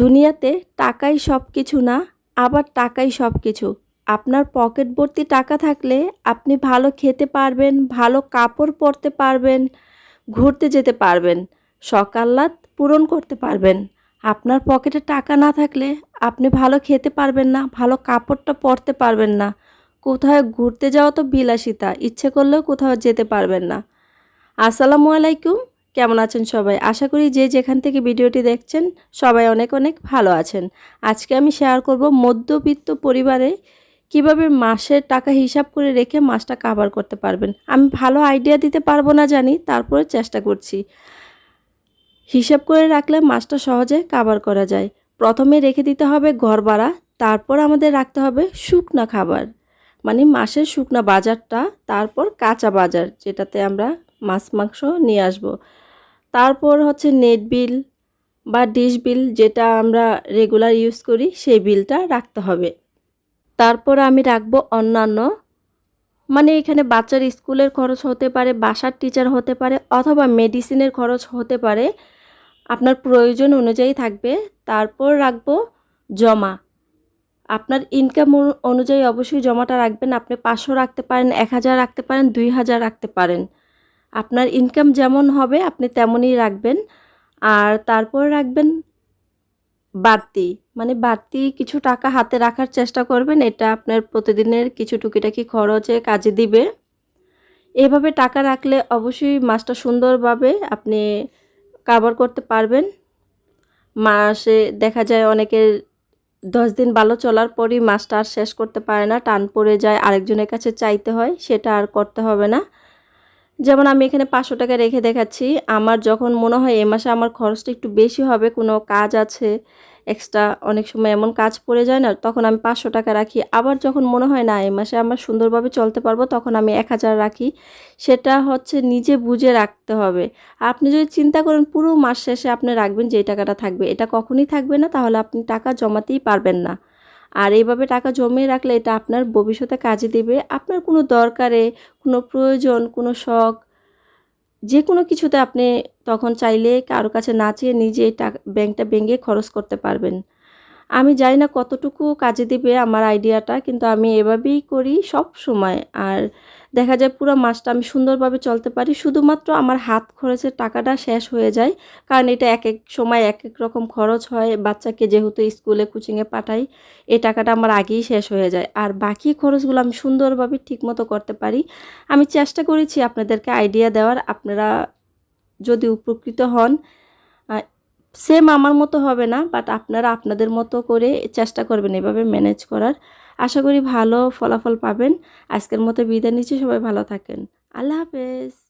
দুনিয়াতে টাকাই সব কিছু না, আবার টাকাই সব কিছু আপনার পকেট ভর্তি টাকা থাকলে আপনি ভালো খেতে পারবেন, ভালো কাপড় পরতে পারবেন, ঘুরতে যেতে পারবেন সকাল্লাত পূরণ করতে পারবেন। আপনার পকেটে টাকা না থাকলে আপনি ভালো খেতে পারবেন না, ভালো কাপড়টা পরতে পারবেন না। কোথাও ঘুরতে যাওয়া তো বিলাসিতা, ইচ্ছে করলেও কোথাও যেতে পারবেন না। আসসালামু আলাইকুম। কেমন আছেন সবাই? আশা করি যে যেখান থেকে ভিডিওটি দেখছেন, সবাই অনেক অনেক ভালো আছেন। আজকে আমি শেয়ার করব মধ্যবিত্ত পরিবারে কীভাবে মাসের টাকা হিসাব করে রেখে মাসটা কাভার করতে পারবেন। আমি ভালো আইডিয়া দিতে পারব না জানি, তারপরে চেষ্টা করছি। হিসাব করে রাখলে মাসটা সহজে কাভার করা যায়। প্রথমে রেখে দিতে হবে ঘর ভাড়া, তারপর আমাদের রাখতে হবে শুকনা খাবার। মানে মাসের শুকনা বাজারটা, তারপর কাঁচা বাজার, যেটাতে আমরা মাছ, মাংস নিয়ে আসব। তারপর হচ্ছে নেট বিল বা ডিশ বিল যেটা আমরা রেগুলার ইউজ করি, সেই বিলটা রাখতে হবে। তারপর আমি রাখব অন্যান্য মানে এখানে বাচ্চার স্কুলের খরচ হতে পারে, বাসার টিচার হতে পারে, অথবা মেডিসিনের খরচ হতে পারে। আপনার প্রয়োজন অনুযায়ী থাকবে। তারপর রাখব জমা। আপনার ইনকাম অনুযায়ী অবশ্যই জমাটা রাখবেন। আপনি পাঁচশো রাখতে পারেন, এক হাজার রাখতে পারেন, দুই হাজার রাখতে পারেন। আপনার ইনকাম যেমন হবে, আপনি তেমনই রাখবেন। আর তারপর রাখবেন বাড়তি। মানে বাড়তি কিছু টাকা হাতে রাখার চেষ্টা করবেন, এটা আপনার প্রতিদিনের কিছু টুকিটাকি খরচে কাজে দিবে। এভাবে টাকা রাখলে অবশ্যই মাসটা সুন্দরভাবে আপনি কাভার করতে পারবেন। মাসে দেখা যায় অনেকের দশ দিন ভালো চলার পরই মাসটা আর শেষ করতে পারে না, টান পড়ে যায়, আরেকজনের কাছে চাইতে হয়, সেটা আর করতে হবে না। যেমন আমি এখানে পাঁচশো টাকা রেখে দেখাচ্ছি। আমার যখন মনে হয় এ মাসে আমার খরচটা একটু বেশি হবে, কোনো কাজ আছে এক্সট্রা অনেক সময় এমন কাজ পড়ে যায় না, তখন আমি পাঁচশো টাকা রাখি। আবার যখন মনে হয় না এ মাসে আমার সুন্দরভাবে চলতে পারব, তখন আমি এক হাজার রাখি। সেটা হচ্ছে নিজে বুঝে রাখতে হবে। আপনি যদি চিন্তা করেন পুরো মাস শেষে আপনি রাখবেন যে টাকাটা থাকবে, এটা কখনই থাকবে না, তাহলে আপনি টাকা জমাতেই পারবেন না। আর এইভাবে টাকা জমিয়ে রাখলে এটা আপনার ভবিষ্যতে কাজে দেবে। আপনার কোনো দরকারে, কোনো প্রয়োজন, কোনো শখ যে কোনো কিছুতে আপনি তখন চাইলে কারও কাছে না চেয়ে নিজে টাকা, ব্যাংকটা ভেঙে খরচ করতে পারবেন। আমি জানি না কতটুকু কাজে দিবে আমার আইডিয়াটা, কিন্তু আমি এভাবেই করি সব সময়। আর দেখা যায় পুরো মাসটা আমি সুন্দরভাবে চলতে পারি, শুধুমাত্র আমার হাত খরচের টাকাটা শেষ হয়ে যায়, কারণ এটা এক এক সময় এক এক রকম খরচ হয়, বাচ্চাকে যেহেতু স্কুলে কোচিংয়ে পাঠাই, এই টাকাটা আমার আগেই শেষ হয়ে যায়। আর বাকি খরচগুলো আমি সুন্দরভাবে ঠিকমতো করতে পারি। আমি চেষ্টা করেছি আপনাদেরকে আইডিয়া দেওয়ার, আপনারা যদি উপকৃত হন সেম আমার মতো হবে না বাট আপনারা আপনাদের মতো করে চেষ্টা করবেন এভাবে ম্যানেজ করার। আশা করি ভালো ফলাফল পাবেন। আজকের মতো বিদায় নিচ্ছি, সবাই ভালো থাকেন। আল্লাহ হাফেজ।